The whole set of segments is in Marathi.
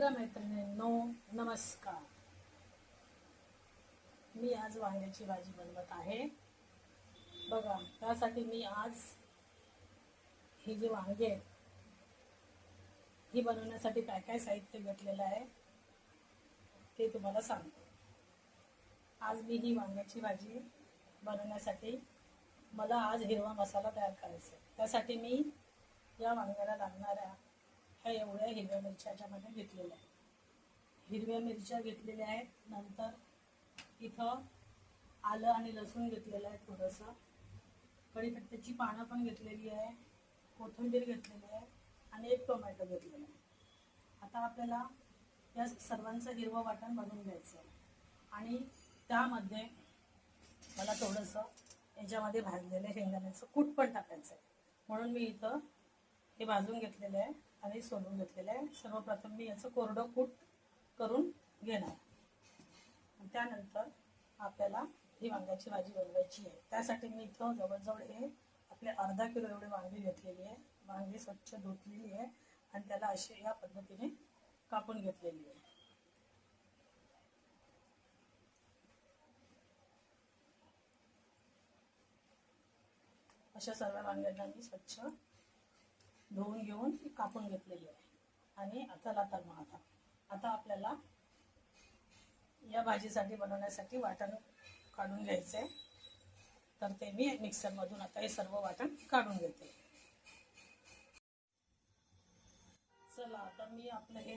मित्रमैत्रिणींनो नमस्कार. मी आज वांग्याची भाजी बनवत आहे. बघा त्यासाठी मी आज ही जी वांगे आहेत ही बनवण्यासाठी काय काय साहित्य घेतलेलं आहे ते तुम्हाला सांगतो. आज मी ही वांग्याची भाजी बनवण्यासाठी मला आज हिरवा मसाला तयार करायचा आहे. त्यासाठी मी या वांग्याला लागणाऱ्या ह्या एवढ्या हिरव्या मिरच्या याच्यामध्ये घेतलेल्या आहेत. हिरव्या मिरच्या घेतलेल्या आहेत. नंतर इथं आलं आणि लसूण घेतलेलं आहे थोडंसं. कढीपत्त्याची पानं पण घेतलेली आहे. कोथिंबीर घेतलेली आहे आणि एक टोमॅटो घेतलेला आहे. आता आपल्याला या सर्वांचं हिरवं वाटण बनवून घ्यायचं आहे. आणि त्यामध्ये मला थोडंसं याच्यामध्ये भाजलेलं शेंगदाण्याचं कूट पण टाकायचं आहे. म्हणून मी इथं हे भाजून घेतलेलं आहे. आणि सोलून घेतलेलं आहे. सर्वप्रथम मी याचं कोरडं कूट करून घेणार. त्यानंतर आपल्याला ही वांग्याची भाजी बनवायची आहे. त्यासाठी मी इथं जवळजवळ हे आपले अर्धा किलो एवढे वांगी घेतलेली आहे. वांगी स्वच्छ धुतलेली आहे आणि त्याला अशी या पद्धतीने कापून घेतलेली आहे. अशा सर्व वांग्यांना मी स्वच्छ धुवून घेऊन कापून घेतलेली आहे. आणि आता लातर मग आता. आता आपल्याला या भाजीसाठी बनवण्यासाठी वाटण काढून घ्यायचं आहे तर ते मी मिक्सरमधून आता हे सर्व वाटण काढून घेते. चला आता मी आपलं हे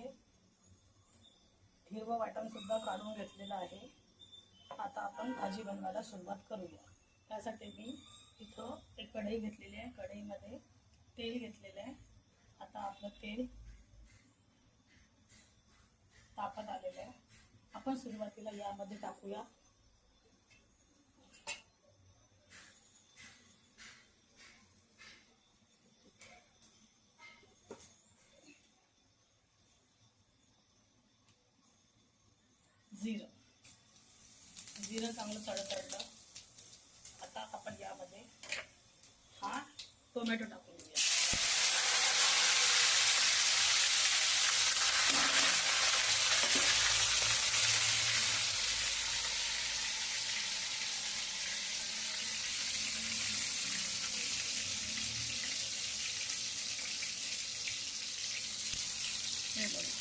हिरवं वाटण सुद्धा काढून घेतलेलं आहे. आता आपण भाजी बनवायला सुरुवात करूया. त्यासाठी मी इथं एक कढई घेतलेली आहे. कढईमध्ये तेल घेतलेलं आहे. आता आपलं तेल तापत आलेलं आहे. आपण सुरुवातीला यामध्ये टाकूया. जिरं. जिरं चांगलं तडतडलं. आता आपण यामध्ये हा टोमॅटो टाकू घेऊया हे बघा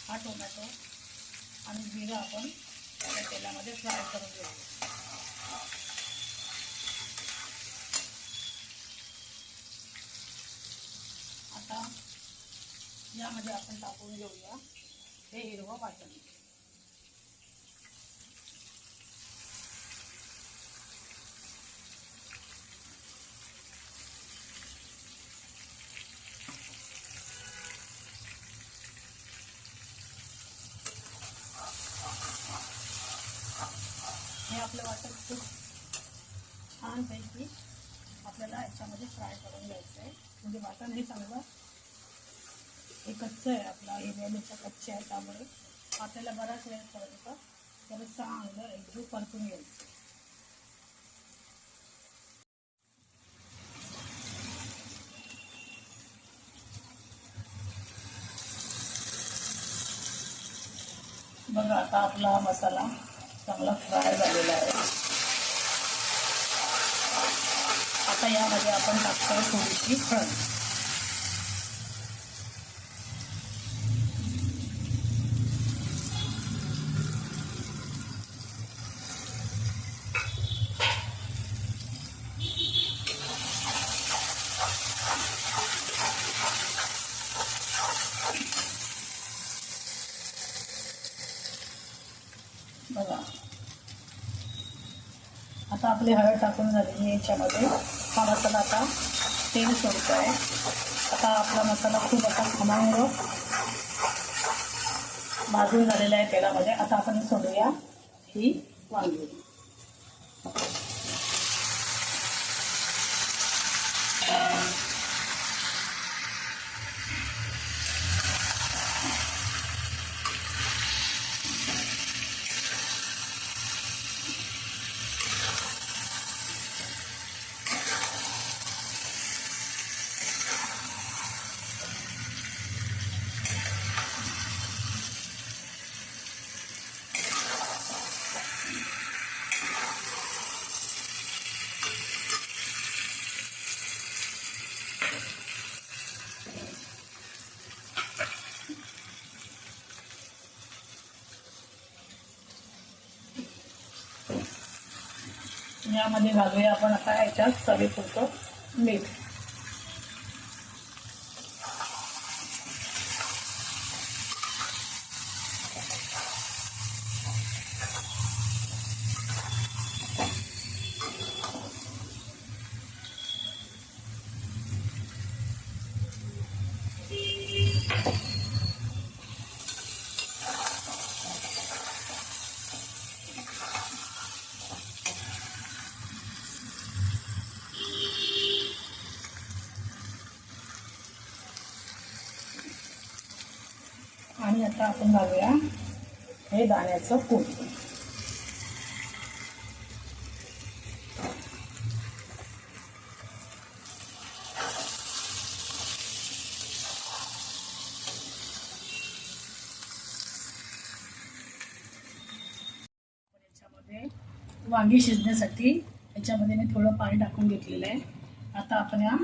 हा टोमॅटो आणि जिरं आपण त्या तेलामध्ये फ्राय करून घेऊया आता यामध्ये आपण टाकून घेऊया. हे हिरवं वाटण. हे आपलं वाटण खूप छानपैकी आपल्याला याच्यामध्ये फ्राय करून घ्यायचं आहे म्हणजे वाटण हे चांगलं हे कच्चं आहे आपला हिरव्या मिरच्या कच्च्या आहे त्यामुळे. आपल्याला बराच वेळ वेळपर्यंत त्याला चांगलं एकजीव परतून घ्यायचं बघा आता आपला हा मसाला चांगला फ्राय झालेला आहे. आता यामध्ये आपण टाकतो थोडीशी फळ आपली हळद टाकून झालेली आहे याच्यामध्ये. हा मसाला आता तेल सोडतो आहे आता आपला मसाला खूप असा खमंग भाजून झालेला आहे तेलामध्ये. आता आपण सोडूया ही वांगी. यामध्ये घालूया आपण आता याच्यात चवीपुरतं मीठ आणि आता आपण घालूया हे दाण्याचं कूट. याच्यामध्ये वांगी शिजण्यासाठी याच्यामध्ये मी थोडं पाणी टाकून घेतलेलं आहे. आता आपण या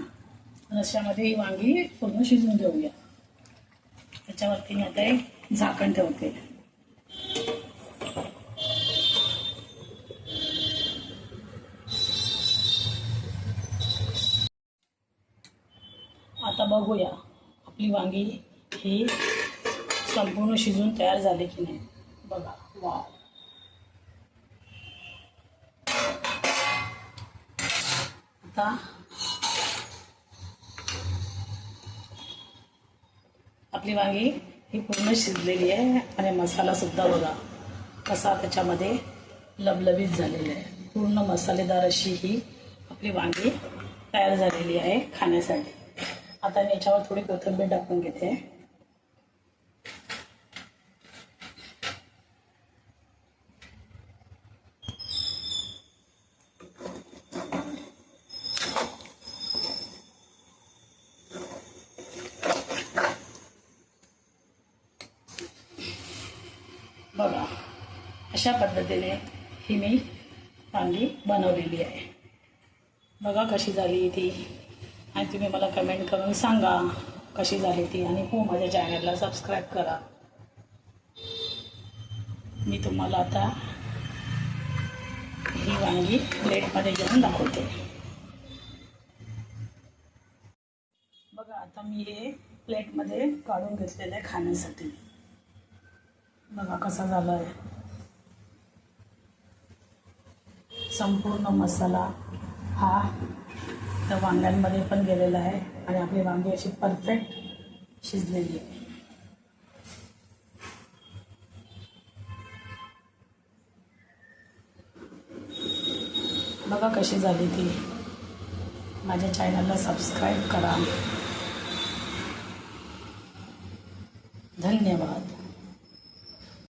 रश्यामध्ये ही वांगी पूर्ण शिजवून घेऊया. त्याच्यावरती मी आता एक झाकण ठेवते. आता बघूया आपली वांगी ही संपूर्ण शिजून तयार झाली की नाही. बघा वा आता आपली वांगी ही पूर्ण शिजलेली आहे आणि मसालासुद्धा बघा कसा त्याच्यामध्ये लबलबीत झालेला आहे. पूर्ण मसालेदार अशी ही आपली वांगी तयार झालेली आहे खाण्यासाठी. आता मी याच्यावर थोडी कोथिंबीर टाकून घेते बघा अशा पद्धतीने ही मी वांगी बनवलेली आहे. बघा कशी झाली ती. आणि तुम्ही मला कमेंट करून सांगा कशी झाली ती. आणि हो माझ्या चॅनलला सबस्क्राईब करा. मी तुम्हाला आता ही वांगी प्लेटमध्ये घेऊन दाखवते. बघा आता मी हे प्लेटमध्ये काढून घेतलेलं आहे खाण्यासाठी. बघा कसा झाला आहे संपूर्ण मसाला हा त्या वांग्यांमध्ये पण गेलेला आहे आणि आपली वांगी अशी परफेक्ट शिजलेली आहे. बघा कशी झाली ती. माझ्या चॅनलला सबस्क्राईब करा. धन्यवाद.